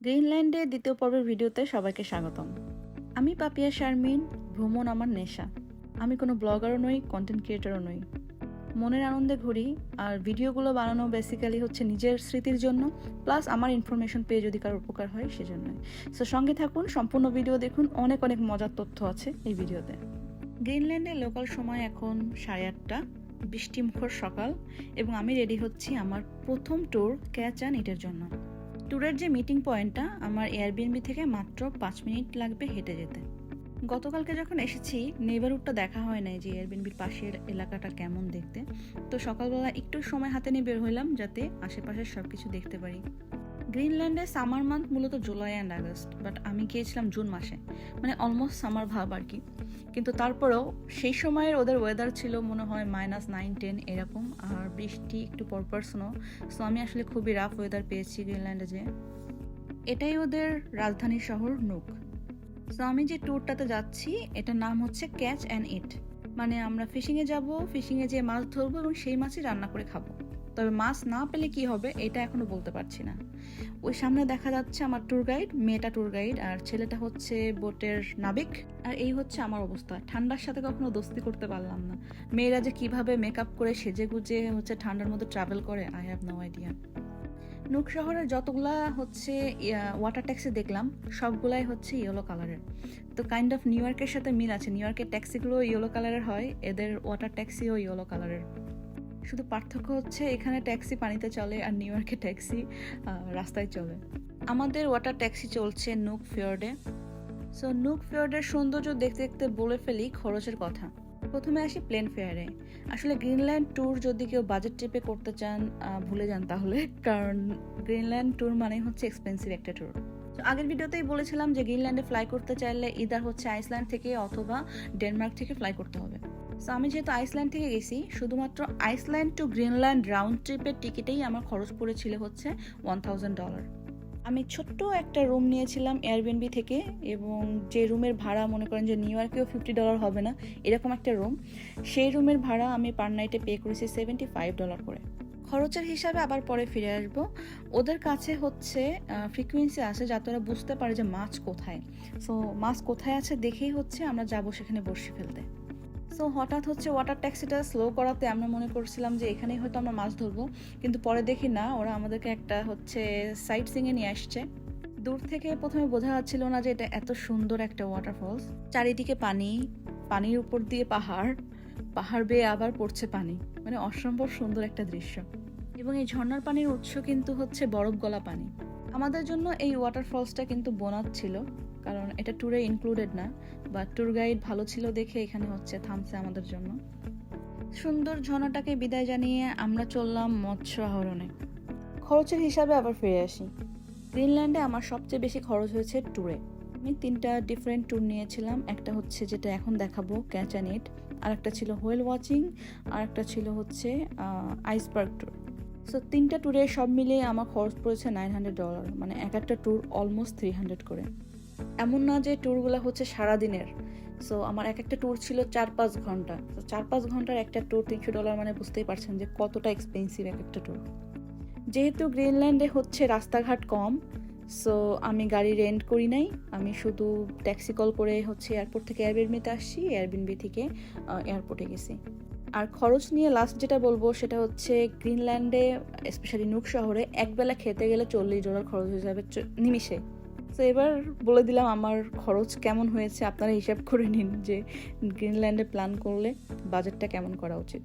গ্রিনল্যান্ডে দ্বিতীয় পর্বের ভিডিওতে সবাইকে স্বাগতম। আমি পাপিয়া শারমিন, ভ্রমণ আমার নেশা। আমি কোনো ব্লগারও নই কন্টেন্ট ক্রিয়েটারও নই। মনের আনন্দে ঘুরি, আর ভিডিওগুলো বানানো বেসিক্যালি হচ্ছে নিজের স্মৃতির জন্য প্লাস আমার ইনফরমেশন পেয়ে যদি কারোর উপকার হয়, সেজন্যই। সো সঙ্গে থাকুন, সম্পূর্ণ ভিডিও দেখুন, অনেক অনেক মজার তথ্য আছে এই ভিডিওতে। গ্রিনল্যান্ডে লোকাল সময় এখন সাড়ে আটটা, বৃষ্টিমুখর সকাল, এবং আমি রেডি হচ্ছি আমার প্রথম ট্যুর ক্যাচ অ্যান্ড ইটের জন্য। ট্যুরের যে মিটিং পয়েন্টটা, আমার এয়ারবিএনবি থেকে মাত্র পাঁচ মিনিট লাগবে হেঁটে যেতে। গতকালকে যখন এসেছি নেবারহুডটা দেখা হয় নাই যে এয়ারবিএনবির পাশের এলাকাটা কেমন দেখতে। তো সকালবেলা একটু সময় হাতে নিয়ে বের হইলাম যাতে আশেপাশের সব কিছু দেখতে পারি। গ্রিনল্যান্ডে সামার মান্থ মূলত জুলাই অ্যান্ড আগস্ট, বাট আমি গিয়েছিলাম জুন মাসে। মানে অলমোস্ট সামার ভাব আর কি। কিন্তু তারপরেও সেই সময়ের ওদের ওয়েদার ছিল মনে হয় মাইনাস নাইন টেন এরকম, আর বৃষ্টি একটু পরপর স্নো সো আমি আসলে খুবই রাফ ওয়েদার পেয়েছি গ্রিনল্যান্ডে যে এটাই ওদের রাজধানী শহর নুক। সো আমি যে ট্যুরটাতে যাচ্ছি, এটার নাম হচ্ছে ক্যাচ অ্যান্ড ইট মানে আমরা ফিশিংয়ে যাব ফিশিংয়ে যেয়ে মাছ ধরবো এবং সেই মাছই রান্না করে খাব। তবে মাছ না পেলে কি হবে এটা এখনও বলতে পারছি না। ওই সামনে দেখা যাচ্ছে আমার ট্যুর গাইড মেয়েটা ট্যুর গাইড আর ছেলেটা হচ্ছে বোটের নাবিক। আর এই হচ্ছে আমার অবস্থা। ঠান্ডার সাথে কখনো দোস্তি করতে পারলাম না। মেয়েরা যে কীভাবে মেকআপ করে সেজে গুজে হচ্ছে ঠান্ডার মধ্যে ট্রাভেল করে I have no idea Nuuk শহরের যতগুলা হচ্ছে ওয়াটার ট্যাক্সি দেখলাম, সবগুলাই হচ্ছে ইয়েলো কালারের তো কাইন্ড অফ নিউ ইয়র্কের সাথে মিল আছে। নিউ ইয়র্কের ট্যাক্সিগুলো ইয়েলো কালারের হয়, এদের ওয়াটার ট্যাক্সিও ইয়েলো কালারের শুধু পার্থক্য হচ্ছে এখানে ট্যাক্সি পানিতে চলে আর নিউ ইয়র্কে ট্যাক্সি রাস্তায় চলে। আমাদের ওয়াটার ট্যাক্সি চলছে নুক ফিয়র্ডে। সো নুক ফিয়র্ডের সৌন্দর্য দেখতে দেখতে বলে ফেলি খরচের কথা। প্রথমে আসি প্লেন ফেয়ারে। আসলে গ্রিনল্যান্ড ট্যুর যদি কেউ বাজেট ট্রিপে করতে চান ভুলে যান তাহলে, কারণ গ্রিনল্যান্ড ট্যুর মানে হচ্ছে এক্সপেন্সিভ একটা ট্যুর। তো আগের ভিডিওতেই বলেছিলাম যে গ্রিনল্যান্ডে ফ্লাই করতে চাইলে ইদার হচ্ছে আইসল্যান্ড থেকে অথবা ডেনমার্ক থেকে ফ্লাই করতে হবে। সো আমি যেহেতু আইসল্যান্ড থেকে গেছি, শুধুমাত্র আইসল্যান্ড টু গ্রিনল্যান্ড রাউন্ড ট্রিপের টিকিটেই আমার খরচ পড়েছিল হচ্ছে ওয়ান থাউজেন্ড ডলার আমি ছোট্ট একটা রুম নিয়েছিলাম এয়ারবিএনবি থেকে এবং যে রুমের ভাড়া মনে করেন যে নিউ ইয়র্কেও ফিফটি ডলার হবে না, এরকম একটা রুম সেই রুমের ভাড়া আমি পার নাইটে পে করেছি সেভেন্টি ফাইভ ডলার করে। খরচের হিসাবে আবার পরে ফিরে আসব। ওদের কাছে হচ্ছে ফ্রিকুয়েন্সি আছে যাতে ওরা বুঝতে পারে যে মাছ কোথায়। সো মাছ কোথায় আছে দেখেই হচ্ছে আমরা যাব সেখানে বসে ফেলতে। সো হঠাৎ হচ্ছে ওয়াটার ট্যাক্সিটা স্লো করাতে আমরা মনে করছিলাম যে এখানেই হয়তো আমরা মাছ ধরবো। কিন্তু পরে দেখি না, ওরা আমাদেরকে একটা হচ্ছে সাইট সিংয়ে নিয়ে আসছে। দূর থেকে প্রথমে বোঝা যাচ্ছিল না যে এটা এত সুন্দর একটা ওয়াটারফলস চারিদিকে পানি, পানির উপর দিয়ে পাহাড় পাহাড় বেয়ে আবার পড়ছে পানি। মানে অসম্ভব সুন্দর একটা দৃশ্য। এবং এই ঝর্ণার পানির উৎস কিন্তু হচ্ছে বরফ গলা পানি। আমাদের জন্য এই ওয়াটারফলসটা কিন্তু বোনাস ছিল। কারণ এটা ট্যুরে ইনক্লুডেড না বা ট্যুর গাইড ভালো ছিল দেখে এখানে হচ্ছে থামছে আমাদের জন্য। সুন্দর ঝর্ণাটাকে বিদায় জানিয়ে আমরা চললাম মৎস্য আহরণে খরচের হিসাবে আবার ফিরে আসি। গ্রিনল্যান্ডে আমার সবচেয়ে বেশি খরচ হয়েছে ট্যুরে আমি তিনটা ডিফারেন্ট ট্যুর নিয়েছিলাম, একটা হচ্ছে যেটা এখন দেখাবো ক্যাচ আর একটা ছিল হোয়েল ওয়াচিং আর একটা ছিল হচ্ছে আইসবার্গ ট্যুর সো তিনটা ট্যুরে সব মিলিয়ে আমার খরচ পড়েছে নাইন হান্ড্রেড ডলার মানে এক একটা ট্যুর অলমোস্ট থ্রি হান্ড্রেড করে। এমন না যে ট্যুরগুলো হচ্ছে সারাদিনের। সো আমার এক একটা ট্যুর ছিল চার পাঁচ ঘণ্টা। তো চার পাঁচ ঘণ্টার একটা ট্যুর তিনশো ডলার মানে বুঝতেই পারছেন যে কতটা এক্সপেন্সিভ এক একটা ট্যুর যেহেতু গ্রিনল্যান্ডে হচ্ছে রাস্তাঘাট কম সো আমি গাড়ি রেন্ট করি নাই। আমি শুধু ট্যাক্সি কল করে হচ্ছে এয়ারপোর্ট থেকে এয়ারবিনবিতে আসছি এয়ারবিনবি থেকে এয়ারপোর্টে গেছি। আর খরচ নিয়ে লাস্ট যেটা বলব সেটা হচ্ছে গ্রিনল্যান্ডে স্পেশালি নুক শহরে, একবেলা খেতে গেলে চল্লিশ ডলার খরচ হয়ে যাবে নিমিষে। তো এবার বলে দিলাম আমার খরচ কেমন হয়েছে, আপনারা হিসাব করে নিন যে গ্রিনল্যান্ডে প্ল্যান করলে বাজেটটা কেমন করা উচিত।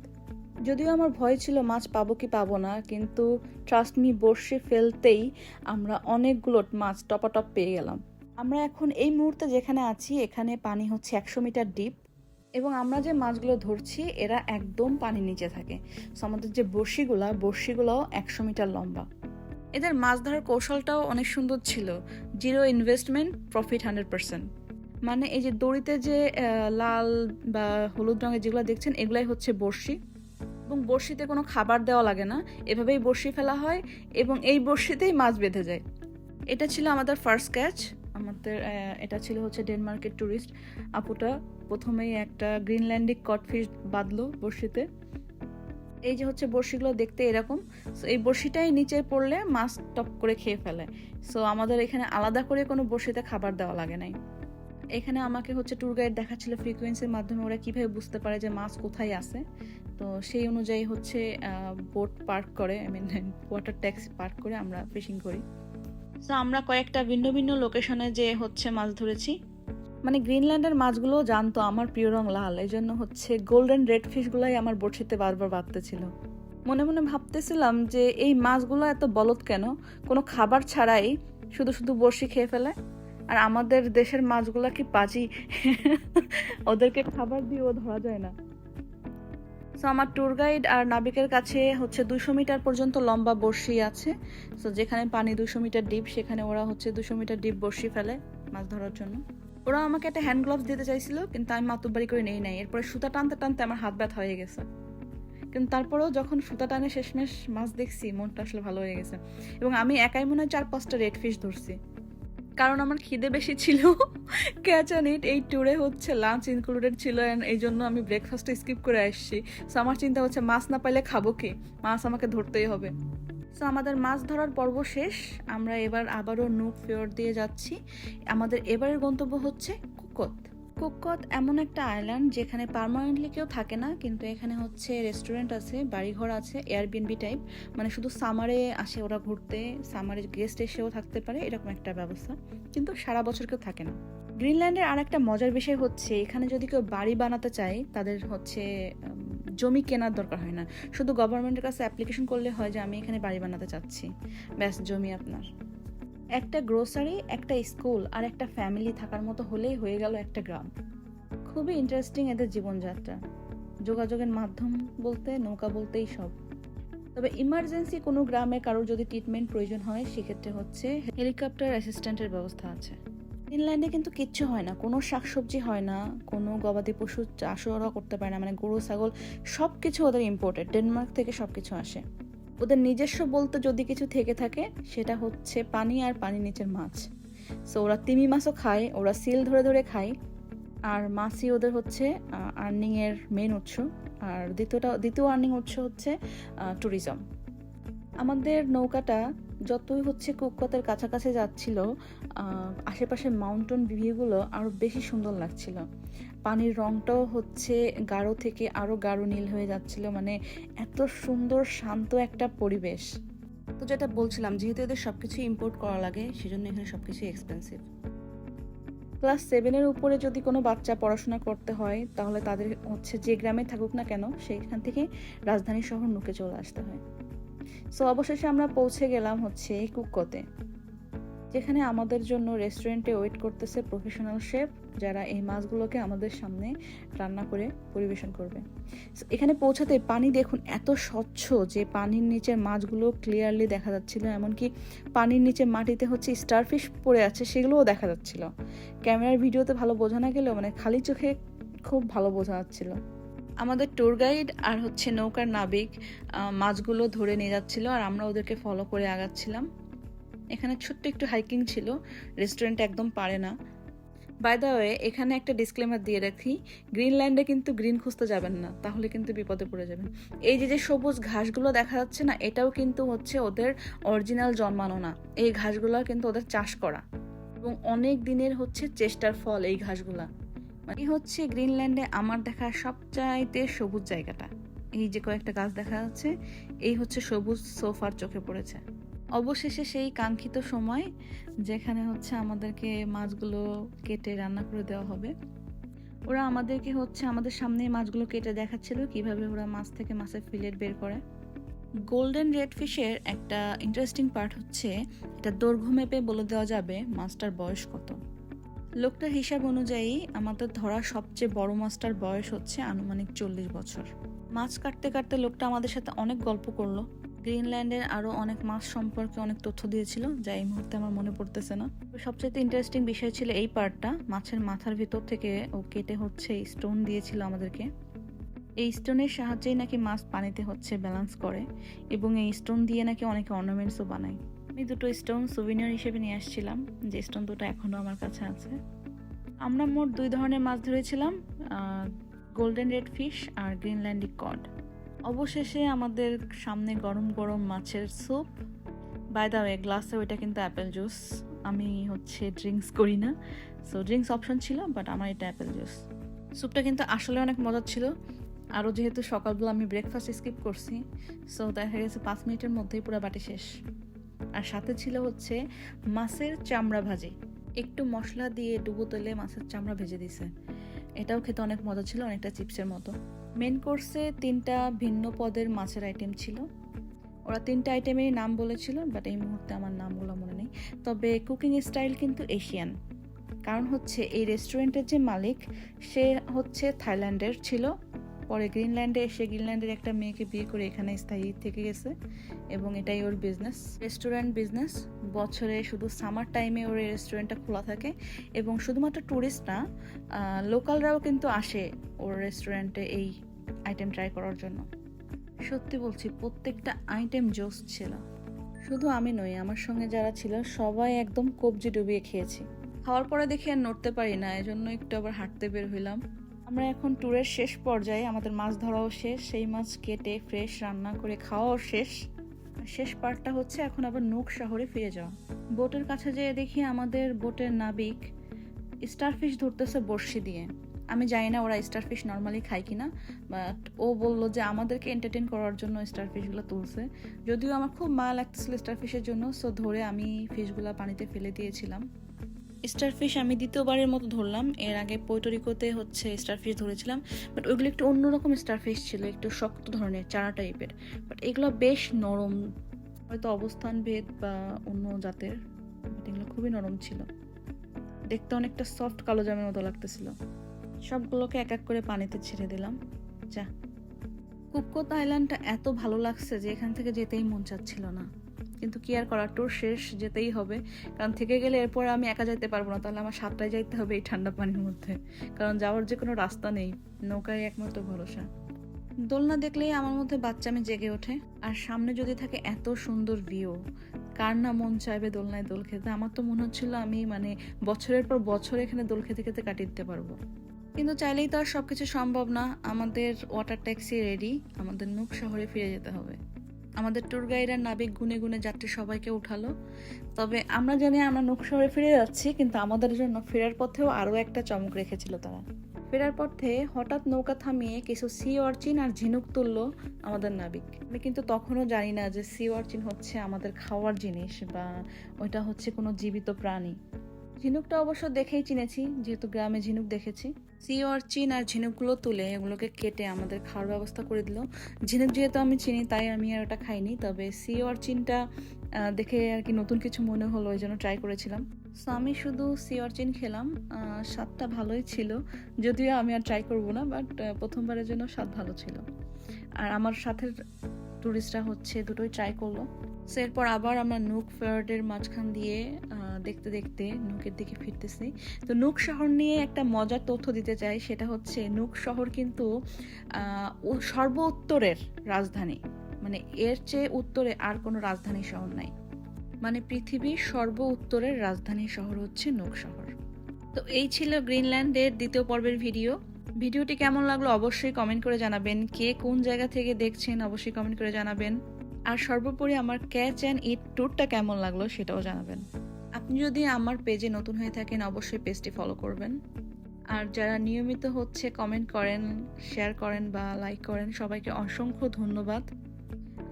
যদিও আমার ভয় ছিল মাছ পাবো কি পাবো না, কিন্তু ট্রাস্ট মি বর্ষে ফেলতেই আমরা অনেকগুলো মাছ টপাটপ পেয়ে গেলাম। আমরা এখন এই মুহূর্তে যেখানে আছি, এখানে পানি হচ্ছে একশো মিটার ডিপ এবং আমরা যে মাছগুলো ধরছি, এরা একদম পানির নিচে থাকে। সো আমাদের যে বড়শিগুলা বড়শিগুলোও একশো মিটার লম্বা। এদের মাছ ধরার কৌশলটাও অনেক সুন্দর ছিল। Zero investment profit hundred percent মানে এই যে দড়িতে যে লাল বা হলুদ রঙের যেগুলো দেখছেন, এগুলাই হচ্ছে বড়শি। এবং বড়শিতে কোনো খাবার দেওয়া লাগে না। এভাবেই বড়শি ফেলা হয় এবং এই বড়শিতেই মাছ বেঁধে যায়। এটা ছিল আমাদের ফার্স্ট ক্যাচ আমাদের এটা ছিল হচ্ছে ডেনমার্কের ট্যুরিস্ট আপুটা প্রথমেই একটা গ্রিনল্যান্ডিক কটফিশ বাঁধলো বড়শিতে। এই যে হচ্ছে বড়শিগুলো দেখতে এরকম সো এই বড়শিটাই নিচে পড়লে মাছ টপ করে খেয়ে ফেলে। সো আমাদের এখানে আলাদা করে কোনো বড়শিতে খাবার দেওয়া লাগে নাই। এখানে আমাকে হচ্ছে ট্যুর গাইড দেখাচ্ছিল ফ্রিকোয়েন্সির মাধ্যমে, ওরা কীভাবে বুঝতে পারে যে মাছ কোথায় আছে। তো সেই অনুযায়ী হচ্ছে বোট পার্ক করে I mean water taxi park করে আমরা ফিশিং করি। সো আমরা কয়েকটা ভিন্ন ভিন্ন লোকেশনে যে হচ্ছে মাছ ধরেছি। মানে গ্রিনল্যান্ডের মাছগুলো জানতো আমার প্রিয় রং লাল এই জন্য হচ্ছে গোল্ডেন রেড ফিশগুলোই আমার বড়শিতে বারবার বাঁধতেছিল। মনে মনে ভাবতেছিলাম যে এই মাছগুলো এত বলদ কেন? কোনো খাবার ছাড়াই শুধু শুধু বড়শি খেয়ে ফেলে? আর আমাদের দেশের মাছগুলো কি পাজি? ওদেরকে খাবার দিয়েও ধরা যায় না। সো আমার ট্যুর গাইড আর নাবিকের কাছে হচ্ছে দুশো মিটার পর্যন্ত লম্বা বড়শি আছে। সো যেখানে পানি দুশো মিটার ডিপ সেখানে ওরা হচ্ছে দুশো মিটার ডিপ বড়শি ফেলে মাছ ধরার জন্য। ওরা আমাকে একটা হ্যান্ড গ্লাভস দিতে চাইছিল, কিন্তু আমি মাতুবাড়ি করে নেই নাই। এরপরে সুতা টানতে টানতে আমার হাত ব্যথা হয়ে গেছে। কিন্তু তারপরেও যখন সুতা টানে শেষমেশ মাছ দেখছি, মনটা আসলে ভালো হয়ে গেছে। এবং আমি একাই মনে হয় চার পাঁচটা রেড ফিশ ধরছি। কারণ আমার খিদে বেশি ছিল। ক্যাচ অ্যান্ড ইট এই ট্যুরে হচ্ছে লাঞ্চ ইনক্লুডেড ছিল অ্যান্ড এই জন্য আমি ব্রেকফাস্টটা স্কিপ করে আসছি। সো আমার চিন্তা হচ্ছে, মাছ না পাইলে খাব কি? মাছ আমাকে ধরতেই হবে। সো আমাদের মাছ ধরার পর্ব শেষ। আমরা এবার আবারও নুক ফিওর দিয়ে যাচ্ছি। আমাদের এবারের গন্তব্য হচ্ছে কুকত। কুকত এমন একটা আইল্যান্ড যেখানে পার্মানেন্টলি কেউ থাকে না, কিন্তু এখানে হচ্ছে রেস্টুরেন্ট আছে, বাড়িঘর আছে এয়ারবিএনবি টাইপ মানে শুধু সামারে আসে ওরা ঘুরতে সামারে গেস্ট এসেও থাকতে পারে, এরকম একটা ব্যবস্থা। কিন্তু সারা বছর কেউ থাকে না। গ্রিনল্যান্ডের আর একটা মজার বিষয় হচ্ছে, এখানে যদি কেউ বাড়ি বানাতে চায়, তাদের হচ্ছে জমি কেনার দরকার হয় না। শুধু গভর্নমেন্টের কাছে অ্যাপ্লিকেশন করলে হয় যে, আমি এখানে বাড়ি বানাতে চাচ্ছি। ব্যাস, জমি আপনার। একটা গ্রোসারি একটা স্কুল আর একটা ফ্যামিলি থাকার মতো হলেই হয়ে গেল একটা গ্রাম। খুবই ইন্টারেস্টিং এদের জীবনযাত্রা। যোগাযোগের মাধ্যম বলতে, নৌকা বলতেই সব। তবে ইমার্জেন্সি কোনো গ্রামে কারোর যদি ট্রিটমেন্ট প্রয়োজন হয়, সেক্ষেত্রে হচ্ছে হেলিকপ্টার অ্যাসিস্ট্যান্টের ব্যবস্থা আছে। ফিনল্যান্ডে কিন্তু কিচ্ছু হয় না। কোনো শাকসবজি হয় না, কোনো গবাদি পশু চাষও ওরা করতে পারে না। মানে গরু, ছাগল সব কিছু ওদের ইম্পোর্টেড ডেনমার্ক থেকে সব কিছু আসে। ওদের নিজস্ব বলতে যদি কিছু থেকে থাকে, সেটা হচ্ছে পানি আর পানির নিচের মাছ। সো ওরা তিমি মাছও খায়, ওরা সিল ধরে ধরে খায়। আর মাছই ওদের হচ্ছে আর্নিংয়ের মেন উৎস। আর দ্বিতীয়টা, দ্বিতীয় আর্নিং উৎস হচ্ছে ট্যুরিজম আমাদের নৌকাটা যতই হচ্ছে কুককতের কাছাকাছি যাচ্ছিল আশেপাশের মাউন্টেন ভিউগুলো আরও বেশি সুন্দর লাগছিল। পানির রংটাও হচ্ছে গাঢ় থেকে আরও গাঢ় নীল হয়ে যাচ্ছিল মানে এত সুন্দর শান্ত একটা পরিবেশ। তো যেটা বলছিলাম যেহেতু এদের সবকিছু ইম্পোর্ট করা লাগে সেজন্য এখানে সবকিছু এক্সপেন্সিভ ক্লাস সেভেনের উপরে যদি কোনো বাচ্চা পড়াশোনা করতে হয় তাহলে তাদের হচ্ছে যে গ্রামে থাকুক না কেন সেইখান থেকে রাজধানী শহর নুকে চলে আসতে হয়। সো অবশেষে আমরা পৌঁছে গেলাম হচ্ছে কুককতে, যেখানে আমাদের জন্য রেস্টুরেন্টে ওয়েট করতেছে প্রফেশনাল শেফ, যারা এই মাছগুলোকে আমাদের সামনে রান্না করে পরিবেশন করবে। এখানে পৌঁছাতে পানি দেখুন এত স্বচ্ছ যে পানির নিচের মাছগুলো ক্লিয়ারলি দেখা যাচ্ছিল, এমনকি পানির নিচে মাটিতে হচ্ছে স্টারফিশ পড়ে আছে সেগুলোও দেখা যাচ্ছিল। ক্যামেরার ভিডিওতে ভালো বোঝা না গেলেও মানে খালি চোখে খুব ভালো বোঝা যাচ্ছিল। আমাদের ট্যুর গাইড আর হচ্ছে নৌকার নাবিক মাছগুলো ধরে নিয়ে যাচ্ছিল আর আমরা ওদেরকে ফলো করে আগাচ্ছিলাম। এখানে ছোট্ট একটু হাইকিং ছিল রেস্টুরেন্ট একদম পারে না। বাই দ্য ওয়ে এখানে একটা ডিসক্লেমার দিয়ে রাখি গ্রিনল্যান্ডে কিন্তু গ্রিন খুঁজতে যাবেন না, তাহলে কিন্তু বিপদে পড়ে যাবেন। এই যে যে সবুজ ঘাসগুলো দেখা যাচ্ছে না, এটাও কিন্তু হচ্ছে ওদের অরিজিনাল জন্মানো না। এই ঘাসগুলো কিন্তু ওদের চাষ করা। এবং অনেক দিনের হচ্ছে চেষ্টার ফল এই ঘাসগুলা। মানে হচ্ছে গ্রিনল্যান্ডে আমার দেখা সবচাইতে সবুজ জায়গাটা। এই যে কয়েকটা গাছ দেখা যাচ্ছে, এই হচ্ছে সবুজ সোফার চোখে পড়েছে। অবশেষে সেই কাঙ্ক্ষিত সময় যেখানে হচ্ছে আমাদেরকে মাছগুলো কেটে রান্না করে দেওয়া হবে, ওরা আমাদেরকে হচ্ছে আমাদের সামনে মাছগুলো কেটে দেখাচ্ছিল কীভাবে ওরা মাছ থেকে মাছের ফিলেট বের করে। গোল্ডেন রেড ফিশের একটা ইন্টারেস্টিং পার্ট হচ্ছে, এটা দৈর্ঘ্য মেপে বলে দেওয়া যাবে মাছটার বয়স কত। লোকটার হিসাব অনুযায়ী আমাদের ধরা সবচেয়ে বড় মাছটার বয়স হচ্ছে আনুমানিক চল্লিশ বছর। মাছ কাটতে কাটতে লোকটা আমাদের সাথে অনেক গল্প করল। গ্রিনল্যান্ডের আরও অনেক মাছ সম্পর্কে অনেক তথ্য দিয়েছিল, যা এই মুহূর্তে আমার মনে পড়তেছে না। সবচেয়ে ইন্টারেস্টিং বিষয় ছিল এই পার্টটা মাছের মাথার ভিতর থেকে ও কেটে হচ্ছে স্টোন দিয়েছিল আমাদেরকে। এই স্টোনের সাহায্যেই নাকি মাছ পানিতে হচ্ছে ব্যালেন্স করে, এবং এই স্টোন দিয়ে নাকি অনেকে অর্নামেন্টসও বানায়। আমি দুটো স্টোন সুভিনিয়র হিসেবে নিয়ে আসছিলাম। যে স্টোন দুটো এখনও আমার কাছে আছে। আমরা মোট দুই ধরনের মাছ ধরেছিলাম গোল্ডেন রেড ফিশ আর গ্রিনল্যান্ডিক কড অবশেষে আমাদের সামনে গরম গরম মাছের স্যুপ বাই দা ওয়ে গ্লাসে ওইটা কিন্তু অ্যাপেল জুস আমি হচ্ছে ড্রিঙ্কস করি না। সো ড্রিঙ্কস অপশন ছিল বাট আমার এটা অ্যাপেল জুস স্যুপটা কিন্তু আসলে অনেক মজার ছিল। আরও যেহেতু সকালবেলা আমি ব্রেকফাস্ট স্কিপ করছি সো দেখা গেছে পাঁচ মিনিটের মধ্যেই পুরো বাটি শেষ। আর সাথে ছিল হচ্ছে মাছের চামড়া ভাজি। একটু মশলা দিয়ে ডুবো তেলে মাছের চামড়া ভেজে দিছে। এটাও খেতে অনেক মজা ছিল, অনেকটা চিপসের মতো। মেন কোর্সে তিনটা ভিন্ন পদের মাছের আইটেম ছিল। ওরা তিনটা আইটেমেরই নাম বলেছিল বাট এই মুহূর্তে আমার নামগুলো মনে নেই। তবে কুকিং স্টাইল কিন্তু এশিয়ান কারণ হচ্ছে এই রেস্টুরেন্টের যে মালিক, সে হচ্ছে থাইল্যান্ডের ছিল। পরে গ্রিনল্যান্ডে এসে গ্রিনল্যান্ডের একটা মেয়েকে বিয়ে করে এখানে স্থায়ী থেকে গেছে এবং এটাই ওর বিজনেস রেস্টুরেন্ট বিজনেস বছরে শুধু সামার টাইমে ওর রেস্টুরেন্টটা খোলা থাকে এবং শুধুমাত্র ট্যুরিস্ট না লোকালরাও কিন্তু আসে ওর রেস্টুরেন্টে এই আইটেম ট্রাই করার জন্য। সত্যি বলছি, প্রত্যেকটা আইটেম জোস ছিল। শুধু আমি নই, আমার সঙ্গে যারা ছিল, সবাই একদম কবজি ডুবিয়ে খেয়েছি। খাওয়ার পরে দেখি আর নড়তে পারি না, এজন্য একটু আবার হাঁটতে বের হইলাম। আমরা এখন ট্যুরের শেষ পর্যায়ে, আমাদের মাছ ধরাও শেষ, সেই মাছ কেটে ফ্রেশ রান্না করে খাওয়াও শেষ। শেষ পার্টটা হচ্ছে এখন আবার নুক শহরে ফিরে যাওয়া। বোটের কাছে যেয়ে দেখি আমাদের বোটের নাবিক স্টারফিশ ধরতেছে বড়শি দিয়ে। আমি জানি না ওরা স্টারফিশ নর্মালি খায় কিনা বাট ও বলল যে আমাদেরকে এন্টারটেন করার জন্য স্টারফিশগুলো তুলছে। যদিও আমার খুব মায়া লাগতেছিল স্টারফিশের জন্য সো ধরে আমি ফিশগুলো পানিতে ফেলে দিয়েছিলাম। স্টারফিশ আমি দ্বিতীয়বারের মতো ধরলাম। এর আগে পৈটরিকোতে হচ্ছে স্টারফিশ ধরেছিলাম। বাট ওইগুলো একটু অন্যরকম স্টারফিশ ছিল, একটু শক্ত ধরনের চারা টাইপের বাট এগুলো বেশ নরম। হয়তো অবস্থান ভেদ বা অন্য জাতের এগুলো খুবই নরম ছিল। দেখতে অনেকটা সফট কালো জামের মতো লাগতেছিল। সবগুলোকে এক এক করে পানিতে ছেড়ে দিলাম। যা। কুপকোত আইল্যান্ডটা এত ভালো লাগছে যে এখান থেকে যেতেই মন চাচ্ছিল না। কিন্তু কি আর করার? ট্যুর শেষ যেতেই হবে। কারণ থেকে গেলে এরপর আমি একা যাইতে পারব না। তাহলে আমার সাতটায় যাইতে হবে এই ঠান্ডা পানির মধ্যে। কারণ যাওয়ার যে কোনো রাস্তা নেই। নৌকায় একমাত্র ভরসা। দোলনা দেখলেই আমার মধ্যে বাচ্চামি জেগে ওঠে। আর সামনে যদি থাকে এত সুন্দর ভিউ কার না মন চাইবে দোলনায় দোল খেতে? আমার তো মনে হচ্ছিল আমি মানে বছরের পর বছর এখানে দোল খেতে খেতে কাটিয়ে দিতে পারব। কিন্তু চাইলেই তো আর সবকিছু সম্ভব না। আমাদের ওয়াটার ট্যাক্সি রেডি আমাদের নুক শহরে ফিরে যেতে হবে। আমাদের ট্যুর গাইড আর নাবিক গুনে গুনে যাত্রী সবাইকে উঠালো। তবে আমরা জানি আমরা নুক শহরে ফিরে যাচ্ছি, কিন্তু আমাদের জন্য ফেরার পথেও আরও একটা চমক রেখেছিল তারা। ফেরার পথে হঠাৎ নৌকা থামিয়ে কিছু সি অর্চিন আর ঝিনুক তুললো আমাদের নাবিক। আমি কিন্তু তখনও জানি না যে সি অর্চিন হচ্ছে আমাদের খাওয়ার জিনিস বা ওইটা হচ্ছে কোনো জীবিত প্রাণী। ঝিনুকটা অবশ্য দেখেই চিনেছি যেহেতু গ্রামে ঝিনুক দেখেছি। সি অর্চিন আর ঝিনুকগুলো তুলে এগুলোকে কেটে আমাদের খাওয়ার ব্যবস্থা করে দিল। ঝিনুক যেহেতু আমি চিনি তাই আমি আর ওটা খাইনি তবে সি আহ, দেখে আর কি নতুন কিছু মনে হলো ওই জন্য ট্রাই করেছিলাম। সো আমি শুধু সি অর্চিন খেলাম স্বাদটা ভালোই ছিল যদিও আমি আর ট্রাই করব না বাট প্রথমবারের জন্য স্বাদ ভালো ছিল। আর আমার সাথে টুরিস্টরা হচ্ছে দুটোই ট্রাই করল। সো এরপর আবার আমরা নুক ফেয়ার্ডের মাঝখান দিয়ে দেখতে দেখতে নুকের দিকে ফিরতেছি। তো নুক শহর নিয়ে একটা মজার তথ্য দিতে চাই, সেটা হচ্ছে নুক শহর কিন্তু সর্ব উত্তরের রাজধানী। মানে এর চেয়ে উত্তরে আর কোনো রাজধানী শহর নাই। মানে পৃথিবীর সর্ব উত্তরের রাজধানী শহর হচ্ছে নুক শহর। তো এই ছিল গ্রিনল্যান্ডের দ্বিতীয় পর্বের ভিডিও ভিডিওটি কেমন লাগল অবশ্যই কমেন্ট করে জানাবেন। কে কোন জায়গা থেকে দেখছেন অবশ্যই কমেন্ট করে জানাবেন। আর সর্বোপরি আমার ক্যাচ অ্যান্ড ইট ট্যুরটা কেমন লাগল সেটাও জানাবেন। আপনি যদি আমার পেজে নতুন হয়ে থাকেন অবশ্যই পেজটি ফলো করবেন। আর যারা নিয়মিত হচ্ছে কমেন্ট করেন শেয়ার করেন বা লাইক করেন, সবাইকে অসংখ্য ধন্যবাদ।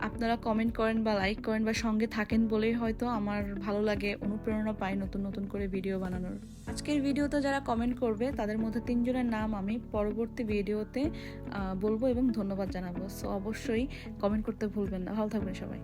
আপনারা কমেন্ট করেন বা লাইক করেন বা সঙ্গে থাকেন বলেই হয়তো আমার ভালো লাগে, অনুপ্রেরণা পাই নতুন নতুন করে ভিডিও বানানোর। আজকের ভিডিওতে যারা কমেন্ট করবে, তাদের মধ্যে তিনজনের নাম আমি পরবর্তী ভিডিওতে বলব এবং ধন্যবাদ জানাব। সো অবশ্যই কমেন্ট করতে ভুলবেন না। ভালো থাকবেন সবাই।